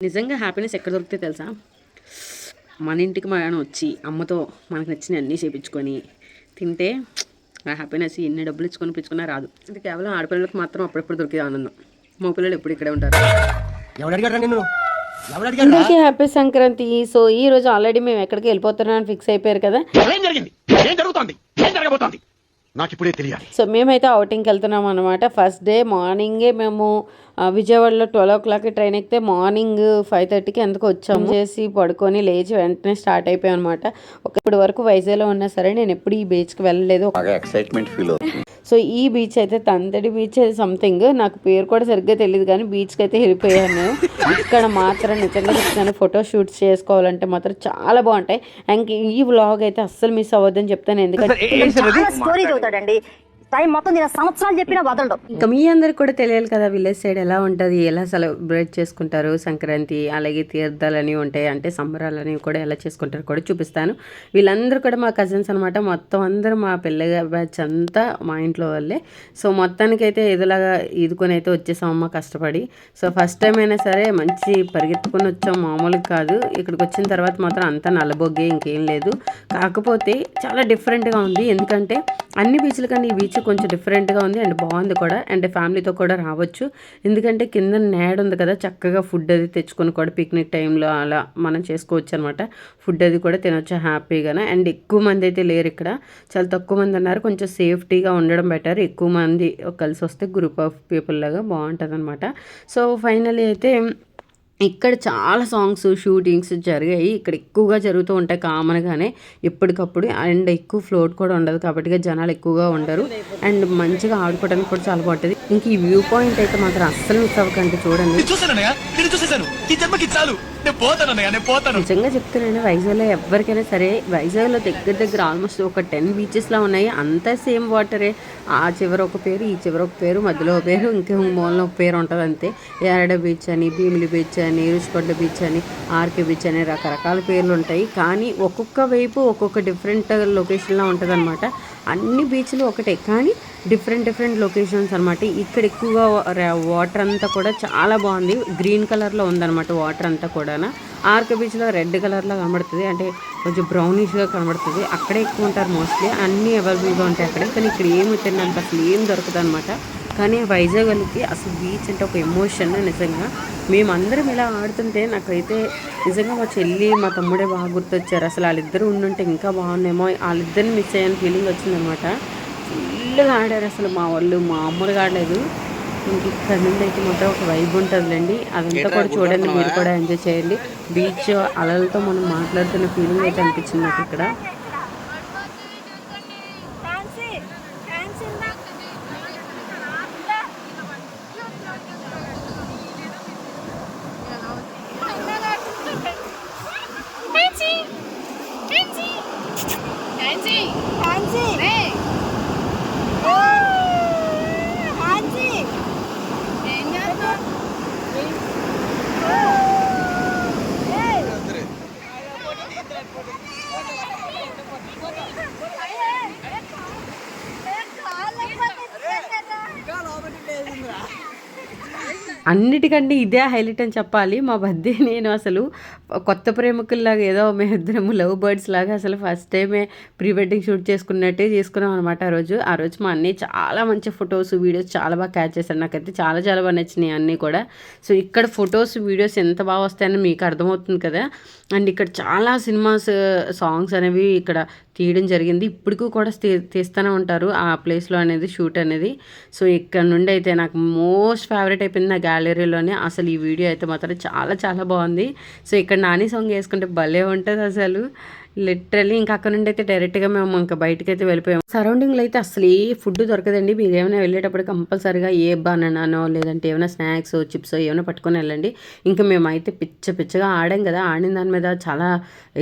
నిజంగా హ్యాపీనెస్ ఎక్కడ దొరికితే తెలుసా? మన ఇంటికి మనం వచ్చి అమ్మతో మనకు నచ్చిన అన్నీ చేయించుకొని తింటే ఆ హ్యాపీనెస్ ఎన్ని డబ్బులు ఇచ్చుకొని పిచ్చుకున్నా రాదు. ఇది కేవలం ఆడపిల్లలకు మాత్రం అప్పుడప్పుడు దొరికే ఆనందం. మా పిల్లలు ఎప్పుడు ఇక్కడే ఉంటారు? అందరికీ హ్యాపీ సంక్రాంతి సో ఈ రోజు ఆల్రెడీ మేము ఎక్కడికి వెళ్ళిపోతున్నామని ఫిక్స్ అయిపోయారు కదా? ఏం జరిగింది? ఏం జరుగుతోంది? ఏం జరగబోతోంది నాకు ఇప్పుడే తెలియాలి. సో మేమైతే అవుటింగ్కి వెళ్తున్నాం అనమాట ఫస్ట్ డే మార్నింగే మేము విజయవాడలో ట్వెల్వ్ ఓ క్లాక్కి ట్రైన్ ఎక్కితే మార్నింగ్ ఫైవ్ థర్టీకి ఎందుకు వచ్చాము. చేసి పడుకొని లేచి వెంటనే స్టార్ట్ అయిపోయాం అనమాట ఒక ఇప్పటి వరకు వైజాగ్లో ఉన్నా సరే నేను ఎప్పుడు ఈ బీచ్కి వెళ్ళలేదు. ఎక్సైట్మెంట్ ఫీల్ అవుతుంది. సో ఈ బీచ్ అయితే తంతడి బీచ్ సంథింగ్ నాకు పేరు కూడా సరిగ్గా తెలియదు కానీ బీచ్కి అయితే వెళ్ళిపోయాను. ఇక్కడ మాత్రం నిజంగా చెప్తాను ఫోటో షూట్స్ చేసుకోవాలంటే మాత్రం చాలా బాగుంటాయి. అండ్ ఈ వ్లాగ్ అయితే అస్సలు మిస్ అవ్వద్దని చెప్తాను. ఎందుకంటే చేస్తాడండి. టైం మొత్తం నేను సంవత్సరాలు చెప్పినా వదలడు. ఇంకా మీ అందరికి కూడా తెలియాలి కదా విలేజ్ సైడ్ ఎలా ఉంటుంది ఎలా సెలబ్రేట్ చేసుకుంటారు సంక్రాంతి అలాగే తీర్థాలని ఉంటాయి అంటే సంబరాలని కూడా ఎలా చేసుకుంటారు కూడా చూపిస్తాను. వీళ్ళందరూ కూడా మా కజిన్స్ అనమాట మొత్తం అందరూ మా పిల్ల బ్యాచ్ అంతా మా ఇంట్లో వాళ్ళే. సో మొత్తానికైతే ఏదోలాగా ఈదుకొని అయితే వచ్చేసాం అమ్మ కష్టపడి. సో ఫస్ట్ టైం అయినా సరే మంచి పరిగెత్తుకొని వచ్చాం. మామూలుగా కాదు. ఇక్కడికి వచ్చిన తర్వాత మాత్రం అంతా నల్లబొగ్గే ఇంకేం లేదు. కాకపోతే చాలా డిఫరెంట్గా ఉంది. ఎందుకంటే అన్ని బీచ్ల కన్నా ఈ బీచ్ కొంచెం డిఫరెంట్గా ఉంది అండ్ బాగుంది కూడా. అండ్ ఫ్యామిలీతో కూడా రావచ్చు. ఎందుకంటే కింద నేడ ఉంది కదా చక్కగా ఫుడ్ అది తెచ్చుకొని కూడా పిక్నిక్ టైంలో అలా మనం చేసుకోవచ్చు అనమాట ఫుడ్ అది కూడా తినొచ్చు హ్యాపీగానే. అండ్ ఎక్కువ మంది అయితే లేరు ఇక్కడ. చాలా తక్కువ మంది ఉన్నారు. కొంచెం సేఫ్టీగా ఉండడం బెటర్ ఎక్కువ మంది కలిసి వస్తే గ్రూప్ ఆఫ్ పీపుల్ లాగా బాగుంటుంది అనమాట సో ఫైనలీ అయితే ఇక్కడ చాలా సాంగ్స్ షూటింగ్స్ జరిగాయి. ఇక్కడ ఎక్కువగా జరుగుతూ ఉంటాయి కామన్గానే ఎప్పటికప్పుడు. అండ్ ఎక్కువ ఫ్లోట్ కూడా ఉండదు కాబట్టి జనాలు ఎక్కువగా ఉండరు. అండ్ మంచిగా ఆడుకోవడానికి కూడా చాలా బాగుంటుంది. ఇంక ఈ వ్యూ పాయింట్ అయితే మాత్రం అస్సలు మిస్ అవ్వకండి. చూడండి. నిజంగా చెప్తున్నాను. వైజాగ్లో ఎవరికైనా సరే వైజాగ్లో దగ్గర దగ్గర ఆల్మోస్ట్ ఒక టెన్ బీచెస్లో ఉన్నాయి. అంతా సేమ్ వాటరే ఆ చివర ఒక పేరు ఈ చివర ఒక పేరు మధ్యలో ఒక పేరు ఇంకా మూలలో ఒక పేరు ఉంటుంది అంతే. యారడ బీచ్ అని భీమిలి బీచ్ అని రుచికొండ బీచ్ అని ఆర్కే బీచ్ అని రకరకాల పేర్లు ఉంటాయి. కానీ ఒక్కొక్క వైపు ఒక్కొక్క డిఫరెంట్ లొకేషన్లో ఉంటుంది అనమాట అన్ని బీచ్లు ఒకటే. కానీ డిఫరెంట్ డిఫరెంట్ లొకేషన్స్ అనమాట ఇక్కడ ఎక్కువగా వాటర్ అంతా కూడా చాలా బాగుంది. గ్రీన్ కలర్లో ఉందన్నమాట వాటర్ అంతా కూడా ఆర్కే బీచ్లో రెడ్ కలర్లో కనబడుతుంది. అంటే కొంచెం బ్రౌనిష్గా కనబడుతుంది. అక్కడే ఎక్కువ ఉంటారు మోస్ట్లీ. అన్నీ అవైలబుల్గా ఉంటాయి అక్కడ. కానీ ఇక్కడ ఏమి తిన్నంత అసలు ఏం దొరకదు అనమాట కానీ వైజాగ్ వాళ్ళకి అసలు బీచ్ అంటే ఒక ఎమోషన్ నిజంగా. మేమందరం ఇలా ఆడుతుంటే నాకైతే నిజంగా మా చెల్లి మా తమ్ముడే బాగా గుర్తొచ్చారు. అసలు వాళ్ళిద్దరూ ఉండుంటే ఇంకా బాగున్నాయేమో వాళ్ళిద్దరిని మిస్ అయ్యని ఫీలింగ్ వచ్చిందనమాట ఫుల్గా ఆడారు అసలు మా వాళ్ళు. మామూలుగా ఆడలేదు. ఇంక ఇక్కడ నుండి అయితే మాత్రం ఒక వైబ్ ఉంటుందిలేండి. అదంతా కూడా చూడండి మీరు కూడా ఎంజాయ్ చేయండి. బీచ్ అలలతో మనం మాట్లాడుతున్న ఫీలింగ్ అయితే అనిపించింది నాకు ఇక్కడ. 环境环境 అన్నిటికంటే ఇదే హైలైట్ అని చెప్పాలి. మా బర్త్డే నేను అసలు కొత్త ప్రేమికుల్లాగా ఏదో మేమిద్దరము లవ్ బర్డ్స్ లాగా అసలు ఫస్ట్ టైమే ప్రీ వెడ్డింగ్ షూట్ చేసుకున్నట్టే చేసుకున్నాం అనమాట ఆ రోజు. ఆ రోజు మా అన్నయ్య చాలా మంచి ఫొటోస్ వీడియోస్ చాలా బాగా క్యాచ్ చేశారు నాకైతే చాలా చాలా బాగా నచ్చినాయి అన్నీ కూడా. సో ఇక్కడ ఫొటోస్ వీడియోస్ ఎంత బాగా వస్తాయని మీకు అర్థమవుతుంది కదా. అండ్ ఇక్కడ చాలా సినిమాస్ సాంగ్స్ అనేవి ఇక్కడ తీయడం జరిగింది. ఇప్పటికీ కూడా తీ తీస్తూనే ఉంటారు. ఆ ప్లేస్లో అనేది షూట్ అనేది. సో ఇక్కడ నుండి అయితే నాకు మోస్ట్ ఫేవరెట్ అయిపోయింది నా గ్యాలరీలోనే. అసలు ఈ వీడియో అయితే మాత్రం చాలా చాలా బాగుంది. సో ఇక్కడ నాని సాంగ్ వేసుకుంటే భలే ఉంటుంది అసలు. లిటరలీ ఇంకా అక్కడ నుండి అయితే డైరెక్ట్గా మేము ఇంకా బయటకు అయితే వెళ్ళిపోయాం. సరౌండింగ్లో అయితే అసలు ఏ ఫుడ్ దొరకదండి. మీరు ఏమైనా వెళ్ళేటప్పుడు కంపల్సరీగా ఏ బనానానో లేదంటే ఏమైనా స్నాక్స్ చిప్స్ ఏమైనా పట్టుకొని వెళ్ళండి. ఇంకా మేమైతే పిచ్చ పిచ్చగా ఆడాం కదా. ఆడిన దాని మీద చాలా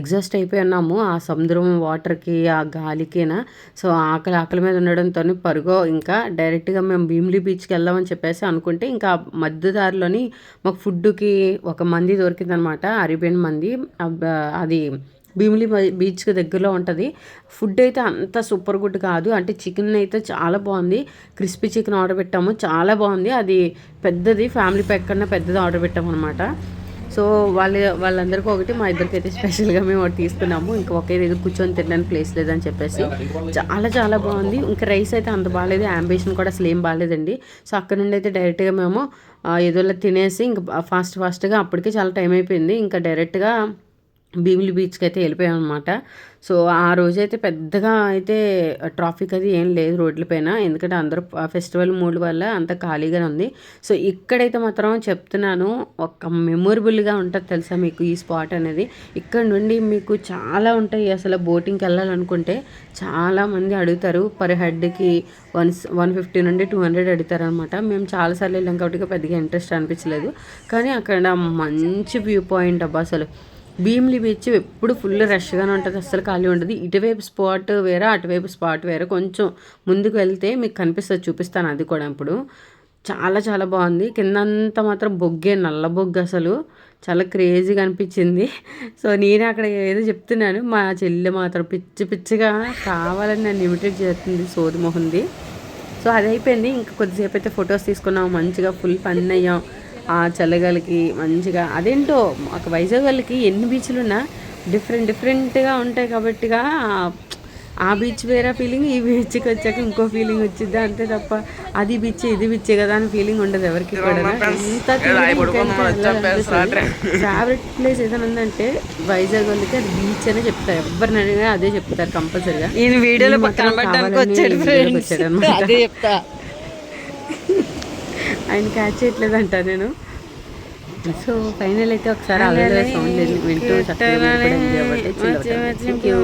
ఎగ్జాస్ట్ అయిపోయి ఉన్నాము. ఆ సముద్రం వాటర్కి ఆ గాలికినా. సో ఆకలి ఆకలి మీద ఉండడంతో పరుగో ఇంకా డైరెక్ట్గా మేము భీమిలీ బీచ్కి వెళ్దామని చెప్పేసి అనుకుంటే ఇంకా మధ్య దారిలోని మాకు ఫుడ్కి ఒక మంది దొరికిందనమాట. అరేబియన్ మంది. అది భీమిలి బీచ్ బీచ్కి దగ్గరలో ఉంటుంది. ఫుడ్ అయితే అంత సూపర్ గుడ్ కాదు. అంటే చికెన్ అయితే చాలా బాగుంది. క్రిస్పీ చికెన్ ఆర్డర్ పెట్టాము. చాలా బాగుంది. అది పెద్దది. ఫ్యామిలీ ప్యాక్ కన్నా పెద్దది ఆర్డర్ పెట్టాము అనమాట సో వాళ్ళ వాళ్ళందరికీ ఒకటి మా ఇద్దరికి అయితే స్పెషల్గా మేము ఒకటి తీసుకున్నాము. ఇంకా ఒకే దగ్గర కూర్చొని తినడానికి ప్లేస్ లేదని చెప్పేసి. చాలా చాలా బాగుంది. ఇంకా రైస్ అయితే అంత బాగాలేదు అంబిషన్ కూడా అసలు ఏం బాగాలేదండి సో అక్కడ నుండి అయితే డైరెక్ట్గా మేము ఏదోలా తినేసి ఇంకా ఫాస్ట్ ఫాస్ట్గా అప్పటికే చాలా టైం అయిపోయింది. ఇంకా డైరెక్ట్గా భీమిలి బీచ్కి అయితే వెళ్ళిపోయాం అనమాట సో ఆ రోజైతే పెద్దగా అయితే ట్రాఫిక్ అది ఏం లేదు రోడ్లపైన ఎందుకంటే అందరూ ఫెస్టివల్ మూడ్ వల్ల అంత ఖాళీగానే ఉంది. సో ఇక్కడైతే మాత్రం చెప్తున్నాను ఒక మెమొరబుల్గా ఉంటుంది తెలుసా మీకు ఈ స్పాట్ అనేది. ఇక్కడ నుండి మీకు చాలా ఉంటాయి అసలు బోటింగ్కి వెళ్ళాలనుకుంటే. చాలా మంది అడుగుతారు పర్ హెడ్కి వన్ వన్ ఫిఫ్టీ నుండి టూ హండ్రెడ్ అడుగుతారు అనమాట మేము చాలాసార్లు వెళ్ళాం కాబట్టి పెద్దగా ఇంట్రెస్ట్ అనిపించలేదు. కానీ అక్కడ మంచి వ్యూ పాయింట్ అబ్బా అసలు. భీమ్లీ బీచ్ ఎప్పుడు ఫుల్ రష్గానే ఉంటుంది అస్సలు ఖాళీ ఉండదు. ఇటువైపు స్పాట్ వేరే అటువైపు స్పాట్ వేరే కొంచెం ముందుకు వెళ్తే మీకు కనిపిస్తుంది చూపిస్తాను అది కూడా ఇప్పుడు. చాలా చాలా బాగుంది. కిందంతా మాత్రం బొగ్గే నల్ల బొగ్గు అసలు. చాలా క్రేజీగా అనిపించింది. సో నేను అక్కడ ఏదో చెప్తున్నాను మా చెల్లి మాత్రం పిచ్చి పిచ్చిగా కావాలని నన్ను ఇమిటేట్ చేస్తుంది సోది మొహంది సో అది అయిపోయింది. ఇంకా కొద్దిసేపు అయితే ఫొటోస్ తీసుకున్నాం మంచిగా ఫుల్ ఫన్ అయ్యాం. ఆ చల్లగాలికి మంచిగా అదేంటో ఒక వైజాగ్ వాళ్ళకి ఎన్ని బీచ్లు ఉన్నా డిఫరెంట్ డిఫరెంట్గా ఉంటాయి కాబట్టిగా ఆ బీచ్ వేరే ఫీలింగ్ ఈ బీచ్కి వచ్చాక ఇంకో ఫీలింగ్ వచ్చింది అంతే తప్ప అది బీచ్ ఇది బీచ్ కదా అని ఫీలింగ్ ఉండదు ఎవరికి కూడా. ఎంత ఫేవరెట్ ప్లేస్ ఏదైనా ఉందంటే వైజాగ్ వాళ్ళకి అది బీచ్ అనే చెప్తారు. ఎవరిని అడిగినా అదే చెప్తారు కంపల్సరిగా. ఈయన వీడియోలో వచ్చాడు వీడియోకి ఫ్రెండ్స్ వచ్చాడన్నమాట. అదే చెప్తా ఆయన క్యాచ్ చేయట్లేదంట నేను సో ఫైనల్ అయితే ఒకసారి అలా సౌండ్ వింటూ చక్కగా మీరు కూడా enjoy అవ్వండి. Chill అవ్వండి. Thank you.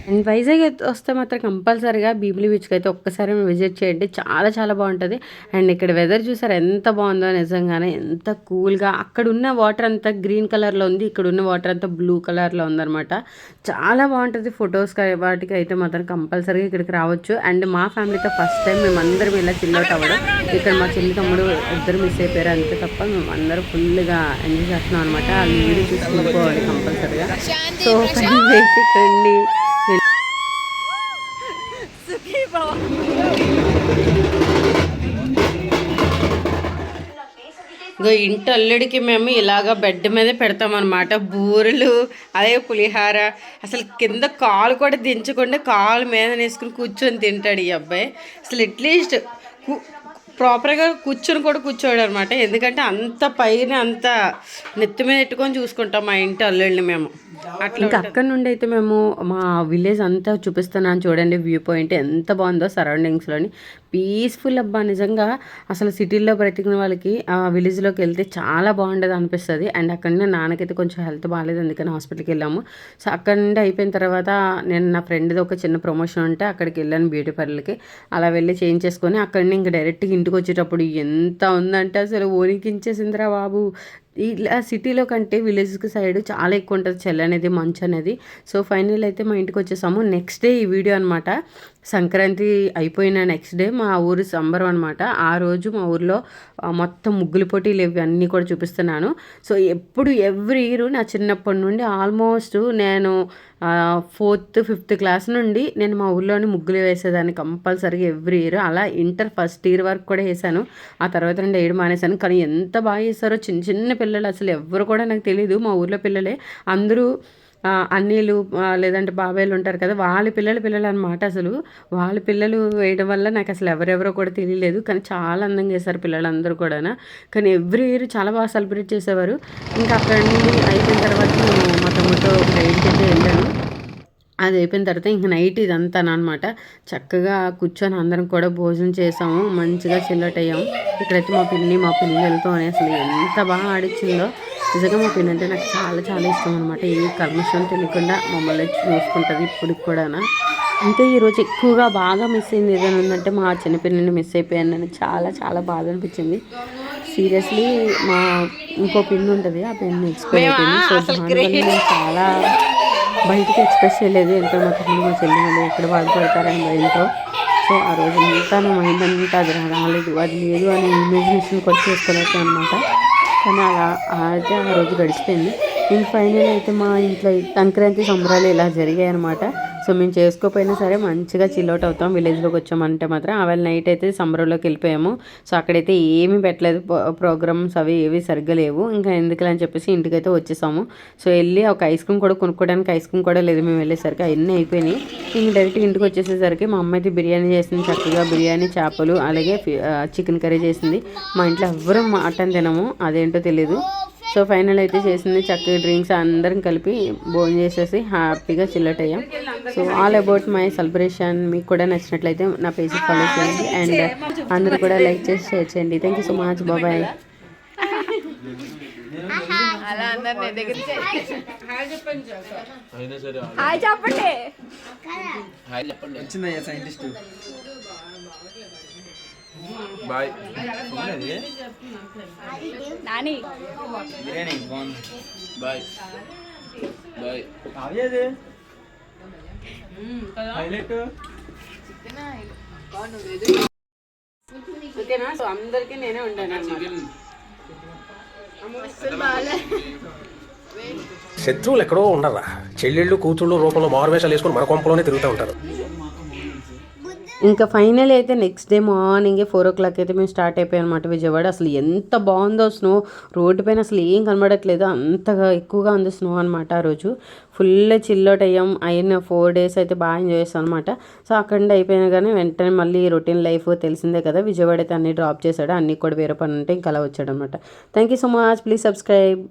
అండ్ వైజాగ్ అయితే వస్తే మాత్రం కంపల్సరీగా బీబ్లీ బీచ్కి అయితే ఒక్కసారి విజిట్ చేయండి. చాలా చాలా బాగుంటుంది. అండ్ ఇక్కడ వెదర్ చూసారు ఎంత బాగుందో నిజంగానే. ఎంత కూల్గా అక్కడ ఉన్న వాటర్ అంతా గ్రీన్ కలర్లో ఉంది. ఇక్కడ ఉన్న వాటర్ అంతా బ్లూ కలర్లో ఉందన్నమాట. చాలా బాగుంటుంది ఫొటోస్ వాటికి అయితే మాత్రం కంపల్సరీగా ఇక్కడికి రావచ్చు. అండ్ మా ఫ్యామిలీతో ఫస్ట్ టైం మేము అందరం ఇలా చిల్లౌట్ అవ్వడం. ఇక్కడ మా చెల్లి తమ్ముడు ఇద్దరు మిస్ అయిపోయారు. అంతే తప్ప మేము అందరం ఫుల్గా ఎంజాయ్ చేస్తున్నాం అనమాట ఆ వీడియో చూసుకోవాలి కంపల్సరీగా. సో ఫ్రెండ్స్ అయితే ఇక్కడండి ఇంటి అల్లుడికి మేము ఇలాగ బెడ్ మీద పెడతామన్నమాట. బూరెలు అదే పులిహార. అసలు కింద కాలు కూడా దించకుండా కాలు మీద వేసుకుని కూర్చొని తింటాడు ఈ అబ్బాయి. అసలు అట్లీస్ట్ ప్రాపర్గా కూర్చొని కూడా కూర్చోడు అనమాట ఎందుకంటే అంత పైన అంత నెత్తి మీద పెట్టుకొని చూసుకుంటాం మా ఇంటి అల్లుడిని మేము. ఇంకా అక్కడ నుండి అయితే మేము మా విలేజ్ అంతా చూపిస్తున్నాను చూడండి వ్యూ పాయింట్ ఎంత బాగుందో సరౌండింగ్స్లోని. పీస్ఫుల్ అబ్బా నిజంగా అసలు సిటీల్లో బ్రతికిన వాళ్ళకి ఆ విలేజ్లోకి వెళ్తే చాలా బాగుండదు అనిపిస్తుంది. అండ్ అక్కడ నుండి నాన్నకైతే కొంచెం హెల్త్ బాగాలేదు అందుకని హాస్పిటల్కి వెళ్ళాము. సో అక్కడ నుండి అయిపోయిన తర్వాత నేను నా ఫ్రెండ్ది ఒక చిన్న ప్రమోషన్ ఉంటే అక్కడికి వెళ్ళాను బ్యూటీ పార్లర్కి. అలా వెళ్ళి చేంజ్ చేసుకొని అక్కడ నుండి ఇంకా డైరెక్ట్గా ఇంటికి వచ్చేటప్పుడు ఎంత ఉందంటే అసలు ఓనికించేసిందిరా బాబు. ఇలా సిటీలో కంటే విలేజ్కి సైడ్ చాలా ఎక్కువ ఉంటుంది చలి అనేది మంచు అనేది. సో ఫైనల్ అయితే మా ఇంటికి వచ్చేసాము. నెక్స్ట్ డే ఈ వీడియో అనమాట సంక్రాంతి అయిపోయిన నెక్స్ట్ డే మా ఊరు సంబరం అనమాట ఆ రోజు మా ఊర్లో మొత్తం ముగ్గులు పోటీలు ఇవన్నీ కూడా చూపిస్తున్నాను. సో ఎప్పుడు ఎవ్రీ ఇయర్ నా చిన్నప్పటి నుండి ఆల్మోస్ట్ నేను ఫోర్త్ ఫిఫ్త్ క్లాస్ నుండి నేను మా ఊర్లోని ముగ్గులు వేసేదాన్ని కంపల్సరీగా ఎవ్రీ ఇయర్ అలా ఇంటర్ ఫస్ట్ ఇయర్ వరకు కూడా వేసాను. ఆ తర్వాత నుండి వేయడం మానేశాను. కానీ ఎంత బాగా వేసారో చిన్న చిన్న పిల్లలు అసలు ఎవ్వరు కూడా నాకు తెలియదు మా ఊర్లో పిల్లలే అందరూ అన్నీలు లేదంటే బాబాయ్లు ఉంటారు కదా వాళ్ళ పిల్లల పిల్లలు అనమాట అసలు. వాళ్ళ పిల్లలు వేయడం వల్ల నాకు అసలు ఎవరెవరో కూడా తెలియలేదు. కానీ చాలా అందంగా చేశారు పిల్లలందరూ కూడా కానీ ఎవ్రీ ఇయర్ చాలా బాగా సెలబ్రేట్ చేసేవారు. ఇంకా అక్కడ నుండి అయిపోయిన తర్వాత నేను మా తమ్ముడితో ఒక రైడ్కి అయితే వెళ్ళాను. అది అయిపోయిన తర్వాత ఇంక నైట్ ఇదంతా అనమాట చక్కగా కూర్చొని అందరం కూడా భోజనం చేసాము. మంచిగా చిల్లట్ అయ్యాము ఇక్కడైతే మా పిన్ని మా పిల్లలతో అని అసలు ఎంత బాగా ఆడిచ్చిందో. నిజంగా మా పిన్ని అంటే నాకు చాలా చాలా ఇష్టం అనమాట ఏ కల్మషం తెలియకుండా మమ్మల్ని చూసుకుంటుంది ఇప్పటికి కూడా అంటే ఈరోజు ఎక్కువగా బాగా మిస్ అయింది ఏదైనా ఉందంటే మా చిన్న పిల్లని మిస్ అయిపోయాను అని చాలా చాలా బాధ అనిపించింది. సీరియస్లీ మా ఇంకో పిన్ ఉంటుంది. ఆ పిన్ ఎక్స్పైర్ అయిపోయింది. సో చాలా బయటికి ఎక్స్ప్రెస్ చేయలేదు. ఎంతో మా తమ్ముడు మా చెల్లి వాళ్ళు ఎక్కడ బాధపడతారని భయంతో. సో ఆ రోజు అంతా నా మైండ్ అంతా అది రాలేదు. అది లేదు అని ఇమాజినేషన్ కూడా చేసుకోలేదు అనమాట కానీ అలా అయితే ఆ రోజు గడిచిపోయింది. ఇంక ఫైనల్ అయితే మా ఇంట్లో సంక్రాంతి సంబరాలు ఇలా జరిగాయి అనమాట సో మేము చేసుకోకపోయినా సరే మంచిగా చిల్అవుట్ అవుతాం. విలేజ్లోకి వచ్చామంటే మాత్రం అవాళ నైట్ అయితే సంబరంలోకి వెళ్ళిపోయాము. సో అక్కడైతే ఏమీ పెట్టలేదు. ప్రోగ్రామ్స్ అవి ఏవి సరిగ్గా లేవు. ఇంకా ఎందుకులే అని చెప్పేసి ఇంటికైతే వచ్చేసాము. సో వెళ్ళి ఒక ఐస్ క్రీమ్ కూడా కొనుక్కోవడానికి ఐస్ క్రీమ్ కూడా లేదు. మేము వెళ్ళేసరికి అవన్నీ అయిపోయినాయి. ఇంక డైరెక్ట్ ఇంటికి వచ్చేసేసరికి మా అమ్మ అయితే బిర్యానీ చేసింది. చక్కగా బిర్యానీ చేపలు అలాగే చికెన్ కర్రీ చేసింది. మా ఇంట్లో ఎవ్వరూ మటన్ తినము. అదేంటో తెలియదు సో ఫైనల్ అయితే చేసింది చక్కగా డ్రింక్స్ అందరం కలిపి భోజనం చేసేసి హ్యాపీగా చిల్లట్ అయ్యాం. So all about my celebration మీకు కూడా నచ్చినట్లయితే నా పేజ్ ఫాలో చేయండి. అండ్ అందరూ కూడా లైక్ చేసి షేర్ చేయండి. థ్యాంక్ యూ సో మచ్ బాబాయ్ వచ్చిందయ్యా సైంటిస్ట్ బాయ్. నాని. బిర్యానీ బాగుంది. బాయ్. బాయ్. అవేది హైలైట్. ఓకేనా? సో అందరికీ నేనే ఉంటాను శత్రువులు ఎక్కడో ఉండరా? చెల్లెళ్ళు కూతుళ్ళు రూపంలో మారువేషాలు వేసుకొని మన కొంపలోనే తిరుగుతూ ఉంటారు. ఇంకా ఫైనల్ అయితే నెక్స్ట్ డే మార్నింగే ఫోర్ ఓ క్లాక్ అయితే మేము స్టార్ట్ అయిపోయాం అనమాట విజయవాడ. అసలు ఎంత బాగుందో స్నో రోడ్డు పైన అసలు ఏం కనబడట్లేదు. అంతగా ఎక్కువగా ఉంది స్నో అనమాట ఆ రోజు. ఫుల్ చిల్లోట్ అయ్యాం. అయిన ఫోర్ డేస్ అయితే బాగా ఎంజాయ్ చేస్తాం అనమాట సో అక్కడ నుండి అయిపోయినా కానీ వెంటనే మళ్ళీ రొటీన్ లైఫ్ తెలిసిందే కదా. విజయవాడ అయితే అన్ని డ్రాప్ చేశాడు అన్ని కూడా వేరే పని ఉంటే ఇంకా అలా వచ్చాడు అనమాట thank you so much please subscribe